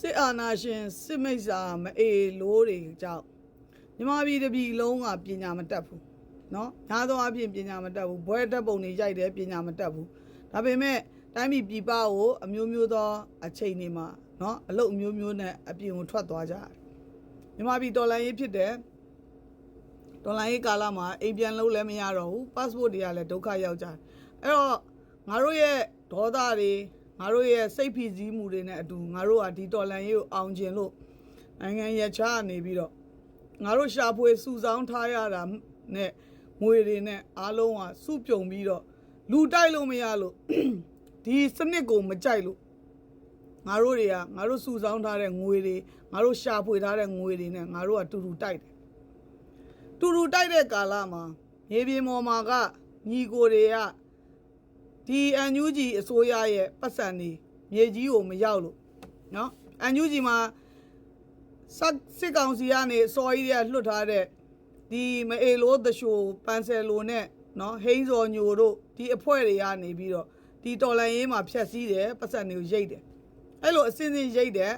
စစ်အာဏာရှင်စစ်မိတ်စာမအေလို့တွေကြောင့်မြမပြည်တပြည်လုံးကပညာမတတ်ဘူးနော်ညာသောအဖြစ်ပညာမတတ်ဘူးဘွဲတက်ပုံတွေရိုက်တယ်ပညာမတတ်ဘူးဒါပေမဲ့တိုင်းပြည်ပြည်ပကိုအမျိုးမျိုးသောအချိန်တွေမှာနော်အလုပ်အမျိုးမျိုးနဲ့အပြင်ကိုထွက်သွားကြတယ်မြမပြည်တော်လိုင်းရေးဖြစ်တယ်တော်လိုင်းရေးကာလမှာအိမ်ပြန်လုံးလည်းမရတော့ဘူး passport တွေကလည်းဒုက္ခရောက်ကြတယ်အဲ့တော့ငါတို့ရဲ့ဒေါသတွေ ငါတို့ရဲ့စိတ်ဖိစီးမှုတွေနဲ့အတူငါတို့ကဒီတော်လန်ရေးကိုအောင်ကျင်လို့နိုင်ငံရခြားနေပြီးတော့ငါတို့ရှာဖွေစုဆောင်းထားရတာနဲ့ငွေတွေနဲ့အားလုံးကစုပြုံပြီးတော့လူတိုက်လို့မရလို့ဒီစနစ်ကိုမကြိုက်လို့ငါတို့တွေကငါတို့စုဆောင်းထားတဲ့ငွေတွေငါတို့ရှာဖွေထားတဲ့ငွေတွေနဲ့ငါတို့ကတူတူတိုက်တယ်တူတူတိုက်တဲ့ကာလမှာမြေပြင်ပေါ်မှာကညီကိုတွေက ဒီအန်ယူဂျီအစိုးရရဲ့ပတ်စံနေမြေကြီးကိုမရောက်လို့နော်အန်ယူဂျီမှာစစ်စစ်ကောင်စီကနေအစော်ကြီးတွေကလွတ်ထားတဲ့ဒီမအေလိုသရှိုပန်ဆယ်လိုနဲ့နော်ဟိန်းစော်ညိုတို့ဒီအဖွဲ့တွေကနေပြီးတော့ဒီတော်လန်ရေးမှာဖြတ်စည်းတယ်ပတ်စံတွေကိုရိတ်တယ်အဲ့လိုအစင်းစင်းရိတ်တယ်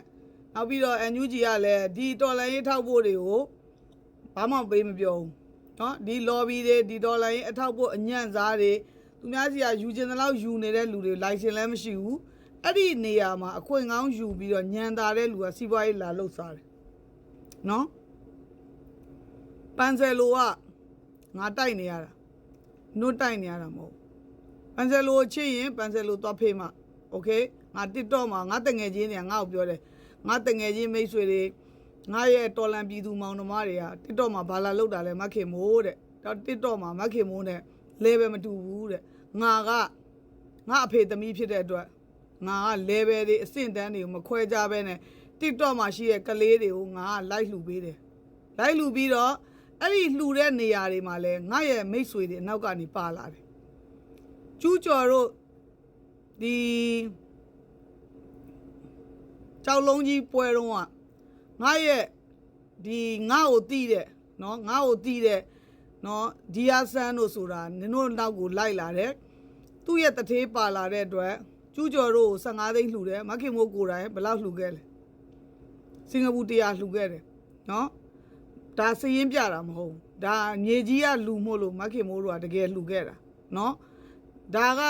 နောက်ပြီးတော့အန်ယူဂျီကလည်းဒီတော်လန်ရေးထောက်ဖို့တွေကို ဘာမှပေးမပြောဘူးเนาะဒီ lobby တွေဒီဒေါ်လာရင်းအထောက်ပို့အညံ့စားတွေ သူများစီကယူကျင်တဲ့လောက်ယူနေတဲ့လူတွေ license လည်းမရှိဘူးအဲ့ဒီနေရာမှာအခွင့်ကောင်းယူပြီးတော့ညံတာတဲ့လူကစီးပွားရေးလာလှုပ်စားတယ်เนาะပန်ဆယ်လိုကငါတိုက်နေရတာနုတိုက်နေရတာမဟုတ်ဘူးပန်ဆယ်လိုချစ်ရင်ပန်ဆယ်လိုသွားဖေးမှโอเคငါ TikTok မှာငါတငယ်ချင်းတွေကငါ့ကိုပြောတယ်ငါတငယ်ချင်းမိတ်ဆွေတွေ ငါရဲ့တော်လန်ပြည်သူမောင်နှမတွေက TikTok မှာဘာလာလောက်တာလဲမခင်မိုးတဲ့တော့ TikTok မှာမခင်မိုးနဲ့ လဲပဲမတူဘူးတဲ့ငါကငါအဖေသမီးဖြစ်တဲ့အတွက်ငါက level တွေအဆင့်တန်းတွေကိုမခွဲကြဘဲနဲ့ TikTok မှာရှိတဲ့ကလေးတွေကိုငါက like လှူပေးတယ် like လှူပြီးတော့အဲ့ဒီလှူတဲ့နေရာတွေမှာလဲငါရဲ့မိတ်ဆွေတွေအနောက်ကနေပါလာတယ်ကျူးကျော်တို့ဒီကြောက်လုံးကြီးပွဲတော့ကငါရဲ့ဒီငါ့ကိုတီးတဲ့နော်ငါ့ကိုတီးတဲ့ နော်ဒီယာဆန်တို့ဆိုတာနင်တို့နောက်ကိုလိုက်လာတယ်သူ့ရဲ့တထေးပါလာတဲ့အတွက်ကျူးကျော်တို့15သိန်းလှူတယ်မခင်မိုးကိုတိုင်ဘယ်လောက်လှူခဲ့လဲစင်ကာပူတရားလှူခဲ့တယ်နော်ဒါစည်ရင်းပြတာမဟုတ်ဒါမြေကြီးကလူမို့လို့မခင်မိုးတို့ကတကယ်လှူခဲ့တာနော်ဒါက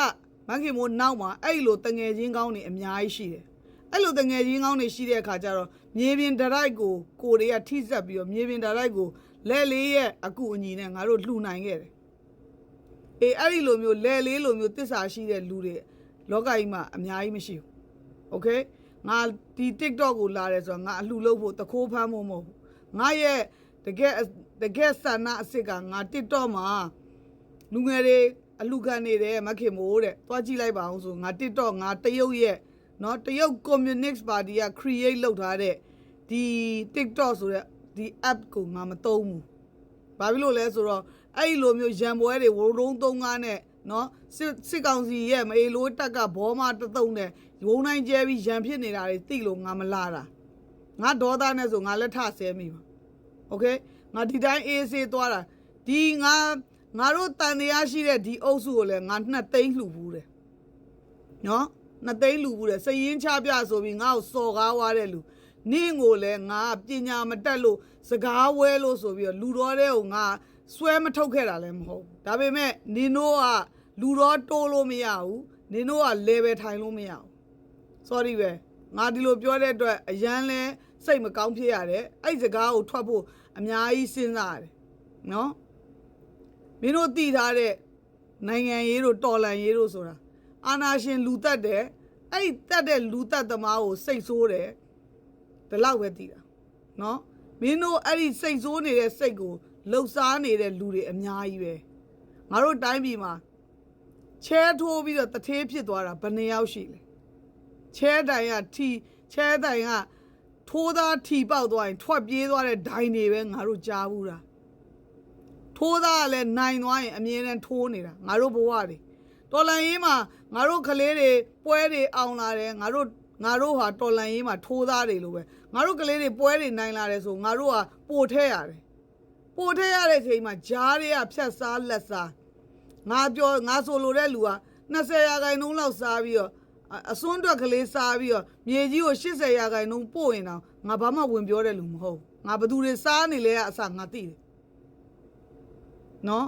မခင်မိုးနောက်မှာအဲ့လိုတငယ်ချင်းကောင်းတွေအများကြီးရှိတယ်အဲ့လိုတငယ်ချင်းကောင်းတွေရှိတဲ့အခါကျတော့မြေပြင်ဒရိုက်ကိုကိုတွေကထိစပ်ပြီးတော့မြေပြင်ဒရိုက်ကို လဲလေးရဲ့အကူအညီနဲ့ငါတို့လှူနိုင်ခဲ့တယ်။အေးအဲ့ဒီလိုမျိုးလဲလေးလိုမျိုးတစ္ဆာရှိတဲ့လူတွေလောကကြီးမှာအများကြီးမရှိဘူး။ Okay ငါဒီ TikTok ကိုလာတယ်ဆိုတော့ငါအလှလုပ်ဖို့တခိုးဖမ်းဖို့မဟုတ်ဘူး။ငါရဲ့တကယ်တကယ်ဆန္ဒအစ်စ်ကငါ TikTok မှာလူငယ်တွေအလှခံနေတယ်မခင်မိုးတဲ့။သွားကြည့်လိုက်ပါအောင်ဆိုငါ TikTok ငါတရုတ်ရဲ့နော်တရုတ် Communist Party က create လုပ်ထားတဲ့ဒီ TikTok ဆိုတဲ့ ဒီ app ကိုငါမသုံးဘူး။ဘာဖြစ်လို့လဲဆိုတော့အဲ့ဒီလိုမျိုးရံပွဲတွေဝုံတုံးသုံးကားနဲ့เนาะစစ်စစ်ကောင်စီရဲ့မအေလိုတက်ကဘောမတသုံးနဲ့ဝုံနိုင်ကျဲပြီးရံဖြစ်နေတာတွေသိလို့ငါမလာတာ။ငါဒေါသနဲ့ဆိုငါလက်ထဆဲမိပါ။ Okay ငါဒီတိုင်းအေးဆေးသွားတာဒီငါငါတို့တန်တရားရှိတဲ့ဒီအုပ်စုကိုလည်းငါနှစ်သိန်းလှူဘူးတယ်။နော် နှစ်သိန်းလူဘူးတဲ့စရင်ချပြဆိုပြီးငါ့ကိုစော်ကားွားတဲ့လူ နင့်ကိုလည်းငါပညာမတက်လို့စကားဝဲလို့ဆိုပြီးတော့လူတော်တဲ့ကိုငါဆွဲမထုတ်ခဲ့တာလည်းမဟုတ်ဘူးဒါပေမဲ့နင်တို့ကလူတော်တိုးလို့မရဘူးနင်တို့က level ထိုင်လို့မရဘူး sorry ပဲငါဒီလိုပြောတဲ့အတွက်အရန်လဲစိတ်မကောင်းဖြစ်ရတယ်အဲ့ဒီစကားကိုထွက်ဖို့အများကြီးစဉ်းစားရတယ်နော်မင်းတို့တည်ထားတဲ့နိုင်ငံရေးတို့တော်လန်ရေးတို့ဆိုတာအာနာရှင်လူတက်တယ်အဲ့ဒီတက်တဲ့လူတက်သမားကိုစိတ်ဆိုးတယ် ဒီလောက်ပဲတည်တာနော်မင်းတို့အဲ့ဒီစိတ်ဆိုးနေတဲ့စိတ်ကိုလှုပ်ရှားနေတဲ့လူတွေအများကြီးပဲငါတို့တိုင်းပြည်မှာချဲထိုးပြီးတော့တထေးဖြစ်သွားတာဘယ်နှယောက်ရှိလဲချဲတိုင်ကထီချဲတိုင်ကထိုးသားထီပေါက်သွားရင်ထွက်ပြေးသွားတဲ့ဒိုင်တွေပဲငါတို့ကြားဘူးတာထိုးသားကလည်းနိုင်သွားရင်အမြဲတမ်းထိုးနေတာငါတို့ဘဝတွေတော်လန်ရေးမှာငါတို့ကလေးတွေပွဲတွေအောင်လာတယ်ငါတို့ငါတို့ဟာတော်လန်ရေးမှာထိုးသားတွေလို့ပဲ ငါတို့ကလေးတွေပွဲတွေနိုင်လာတယ်ဆိုငါတို့ဟာပို့ထဲရတယ်ပို့ထဲရတဲ့အချိန်မှာဂျားတွေကဖြတ်စားလက်စားငါပြောငါဆိုလိုတဲ့လူက20ရာခိုင်နှုန်းလောက်စားပြီးတော့အအစွန်းအတွက်ကလေးစားပြီးတော့မြေကြီးကို80ရာခိုင်နှုန်းပို့ရင်တော့ငါဘာမှဝင်ပြောတဲ့လူမဟုတ်ဘူးငါဘသူတွေစားနေလဲအစငါသိတယ်နော်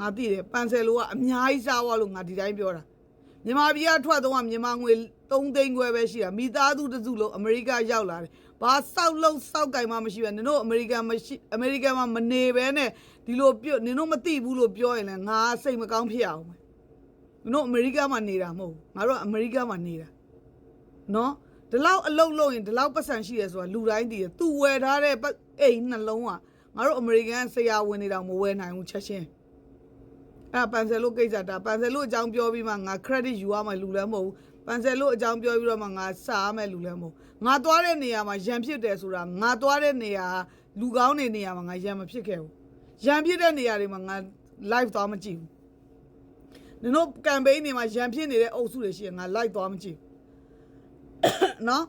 ငါသိတယ်ပန်ဆယ်လိုကအများကြီးစားသွားလို့ငါဒီတိုင်းပြောတာ မြန်မာပြည်ကထွက်တော့မြန်မာငွေ3သိန်းခွဲပဲရှိတာမိသားစုတစ်စုလုံးအမေရိကရောက်လာတယ်ဘာစောက်လုံးစောက်ကင်မှမရှိပဲနင်တို့အမေရိကန်မရှိအမေရိကန်မှာမနေပဲနဲ့ဒီလိုပြောနင်တို့မသိဘူးလို့ပြောရင်လည်းငါစိတ်မကောင်းဖြစ်အောင်ပဲ။ကျွန်တော်အမေရိကမှာနေတာမဟုတ်ဘူး။ငါတို့ကအမေရိကမှာနေတာ။နော်ဒီလောက်အလုပ်လုပ်ရင်ဒီလောက်ပတ်စံရှိရဲဆိုတာလူတိုင်းသိတယ်။ तू ဝယ်ထားတဲ့ပတ်အိမ်နှလုံးကငါတို့အမေရိကန်ဆရာဝန်နေတော့မဝယ်နိုင်ဘူးချက်ချင်း။ အဲ့ဒါပန်ဆယ်လို့ကိစ္စဒါပန်ဆယ်လို့အကြောင်းပြောပြီးမှငါ credit ယူရမယ်လူလည်းမဟုတ်ဘူး။ပန်ဆယ်လို့အကြောင်းပြောပြီးတော့မှငါစားရမယ်လူလည်းမဟုတ်ဘူး။ငါသွားတဲ့နေရာမှာရံဖြစ်တယ်ဆိုတာငါသွားတဲ့နေရာလူကောင်းတဲ့နေရာမှာငါရံမဖြစ်ခဲ့ဘူး။ရံဖြစ်တဲ့နေရာတွေမှာငါ live သွားမကြည့်ဘူး။နင်တို့ကမ်ပိန်းတွေမှာရန်ဖြစ်နေတဲ့အုပ်စုတွေရှိရင်ငါလိုက်သွားမကြည့်ဘူးနော်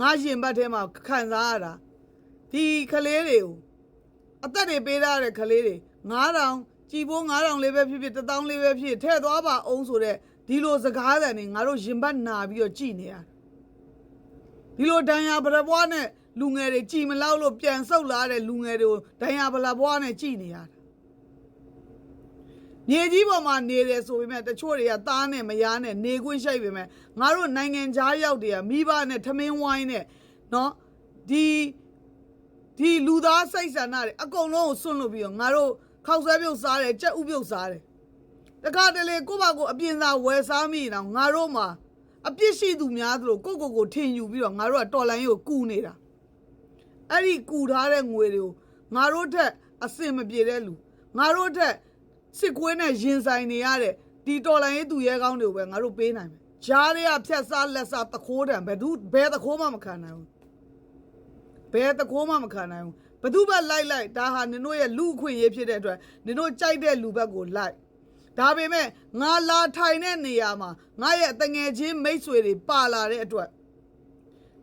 ငါရင်ဘတ်ထဲမှာခံစားရတာဒီကလေးတွေကိုအသက်တွေပေးထားတဲ့ကလေးတွေ9000 ကြည်ပိုး9000လေးပဲဖြစ်ဖြစ်1000လေးပဲဖြစ်ဖြစ်ထည့်သွားပါအောင်ဆိုတဲ့ဒီလိုစကားသံတွေငါတို့ရင်ဘတ်နာပြီးတော့ကြည်နေရတယ်ဒီလိုဒဏ်ရာဗရပွားနဲ့လူငယ်တွေကြည်မလောက်လို့ပြန်ဆုတ်လာတဲ့လူငယ်တွေကိုဒဏ်ရာဗလာပွားနဲ့ကြည်နေရတယ်မြေကြီးပေါ်မှာနေတယ်ဆိုပေမဲ့တချို့တွေကသားနဲ့မယားနဲ့နေခွင့်ရှိပေမဲ့ငါတို့နိုင်ငံခြားရောက်တွေကမိဘနဲ့ထမင်းဝိုင်းနဲ့နော်ဒီဒီလူသားစိတ်ဆန္ဒတွေအကုန်လုံးကိုစွန့်လို့ပြီးတော့ငါတို့ ခောက်ဆွဲပြုတ်စားတယ်ကြက်ဥပြုတ်စားတယ်တခါတလေကိုယ့်ဘာကိုအပြင်သာဝယ်စားမိရင်တော့ငါတို့မှာအပြစ်ရှိသူများသလိုကိုယ့်ကိုယ်ကိုထင်ယူပြီးတော့ငါတို့ကတော်လိုင်းကိုကူနေတာအဲ့ဒီကူထားတဲ့ငွေတွေကိုငါတို့ထက်အစင်မပြေတဲ့လူငါတို့ထက်စစ်ကွေးနဲ့ရင်ဆိုင်နေရတဲ့ဒီတော်လိုင်းရေးသူရဲကောင်းတွေကိုပဲငါတို့ပေးနိုင်မယ်။ဂျားတွေကဖြတ်စားလက်စားတခိုးတံဘယ်သူဘယ်တခိုးမှမခံနိုင်ဘူး။ဘယ်တခိုးမှမခံနိုင်ဘူး။ ဘသူပဲလိုက်လိုက်ဒါဟာနင်တို့ရဲ့လူအခွင့်အရေးဖြစ်တဲ့အတွက်နင်တို့ကြိုက်တဲ့လူဘက်ကိုလိုက်။ဒါပေမဲ့ငါလာထိုင်တဲ့နေရာမှာငါရဲ့အတငယ်ချင်းမိတ်ဆွေတွေပါလာတဲ့အတွက်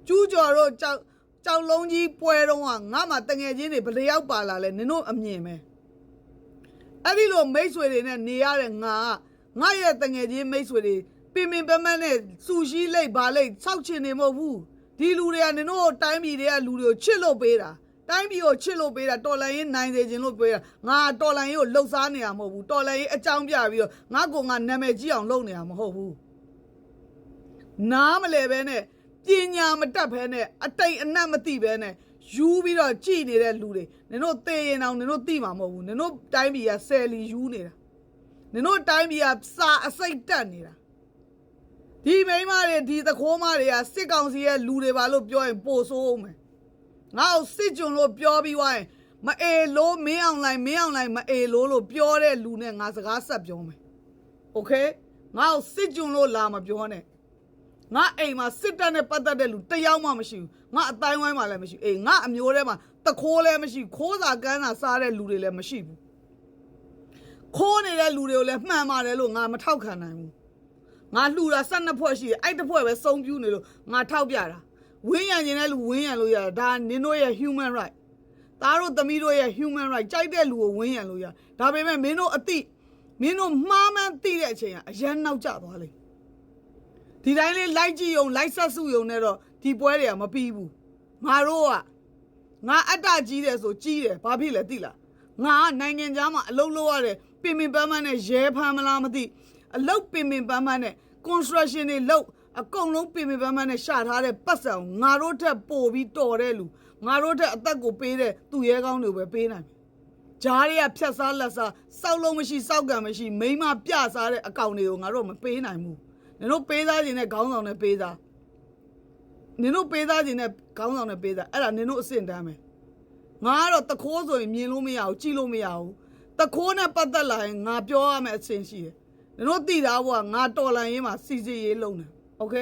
ကျူးကျော်တို့ကြောက်ကြောက်လုံးကြီးပွဲတော့ကငါမှတငယ်ချင်းတွေဘယ်လျောက်ပါလာလဲနင်တို့အမြင်ပဲအဲ့ဒီလိုမိတ်ဆွေတွေနဲ့နေရတဲ့ငါကငါရဲ့တငယ်ချင်းမိတ်ဆွေတွေပင်ပင်ပန်းပန်းနဲ့စူရှိလိတ်ဗာလိတ်စောက်ချင်နေမဟုတ်ဘူးဒီလူတွေကနင်တို့တိုင်းပြည်တွေကလူတွေကိုချစ်လို့ပေးတာ တိုင်းပြည်ကိုချစ်လို့ပေးတာတော်လန်ရေးနိုင်စေခြင်းလို့ပေးတာငါတော်လန်ရေးကိုလှုပ်ရှားနေတာမဟုတ်ဘူးတော်လန်ရေးအကြောင်းပြပြီးတော့ငါကောင်ကနာမည်ကြီးအောင်လုပ်နေတာမဟုတ်ဘူးနားမလဲပဲနဲ့ပညာမတတ်ဘဲနဲ့အတိတ်အနတ်မသိဘဲနဲ့ယူပြီးတော့ကြည်နေတဲ့လူတွေနင်တို့သေရင်အောင်နင်တို့သိမှာမဟုတ်ဘူးနင်တို့တိုင်းပြည်ကဆယ်လီယူနေတာနင်တို့တိုင်းပြည်ကစာအစိတ်တက်နေတာဒီမိန်းမတွေဒီသခိုးမတွေကစစ်ကောင်စီရဲ့လူတွေပါလို့ပြောရင်ပိုဆိုးအောင်မယ် ငါ့ကိုစစ်ကြုံလို့ပြောပြီးွားရင်မအေလို့မင်းအောင်လိုက်မင်းအောင်လိုက်မအေလို့လို့ပြောတဲ့လူနဲ့ငါစကားဆက်ပြောမယ်โอเคငါ့ကိုစစ်ကြုံလို့လာမပြောနဲ့ ငါအိမ်မှာစစ်တပ်နဲ့ပတ်သက်တဲ့လူတစ်ယောက်မှမရှိဘူးငါအတိုင်းဝိုင်းမှာလည်းမရှိဘူးအေးငါအမျိုးထဲမှာတခိုးလည်းမရှိဘူးခိုးစာကန်းစာစားတဲ့လူတွေလည်းမရှိဘူးခိုးနေတဲ့လူတွေကိုလည်းမှန်ပါတယ်လို့ငါမထောက်ခံနိုင်ဘူးငါလှူတာ12ဖွဲ့ရှိတယ်အဲ့တစ်ဖွဲ့ပဲစုံပြူးနေလို့ငါထောက်ပြတာ ဝင်းရံနေတဲ့လူဝင်းရံလို့ရတယ်ဒါနင်တို့ရဲ့ human right သားတို့သမီးတို့ရဲ့ human right ကြိုက်တဲ့လူကိုဝင်းရံလို့ရဒါပေမဲ့မင်းတို့အတိမင်းတို့မှားမှန်းသိတဲ့အချိန်ကအရန်နောက်ကျသွားလိမ့်ဒီတိုင်းလေးလိုက်ကြည့်ုံလိုက်ဆက်စုုံနဲ့တော့ဒီပွဲတွေကမပြီးဘူးငါတို့ကငါအတ္တကြီးတယ်ဆိုကြီးတယ်ဘာဖြစ်လဲသိလားငါကနိုင်ငံသားမှာအလုပ်လုပ်ရတယ်ပင်ပင်ပန်းပန်းနဲ့ရဲဖမ်းမလားမသိအလုပ်ပင်ပင်ပန်းပန်းနဲ့ construction တွေလုပ် အကုန်လုံးပင်ပင်ပန်းပန်းနဲ့ရှာထားတဲ့ပတ်စံကိုငါတို့ထက်ပိုပြီးတော်တဲ့လူငါတို့ထက်အသက်ကိုပေးတဲ့သူရဲကောင်းတွေပဲပေးနိုင်မယ်ဂျားတွေကဖြတ်စားလက်စားစောက်လုံးမရှိစောက်ကံမရှိမိန်းမပြစားတဲ့အကောင်တွေကိုငါတို့မပေးနိုင်ဘူးနင်တို့ပေးသားခြင်းနဲ့ခေါင်းဆောင်နဲ့ပေးသားနင်တို့ပေးသားခြင်းနဲ့ခေါင်းဆောင်နဲ့ပေးသားအဲ့ဒါနင်တို့အဆင့်တန်းပဲငါကတော့တခိုးဆိုရင်မြင်လို့မရဘူးကြည့်လို့မရဘူးတခိုးနဲ့ပတ်သက်လာရင်ငါပြောရမယ့်အဆင့်ရှိတယ်နင်တို့သိတာဘောကငါတော်လန်ရေးမှာစီစီရေးလုံးတယ် โอเค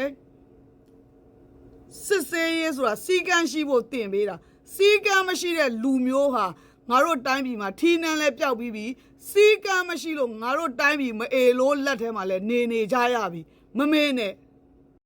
စစ်စေးရေးဆိုတာစီကံရှိဖို့တင်ပေးတာစီကံမရှိတဲ့လူမျိုးဟာငါတို့တိုင်းပြည်မှာထီးနှန်းလဲပျောက်ပြီးပြီစီကံမရှိလို့ငါတို့တိုင်းပြည်မအေလို့လက်ထဲမှာလဲနေနေကြရပြီမမေးနဲ့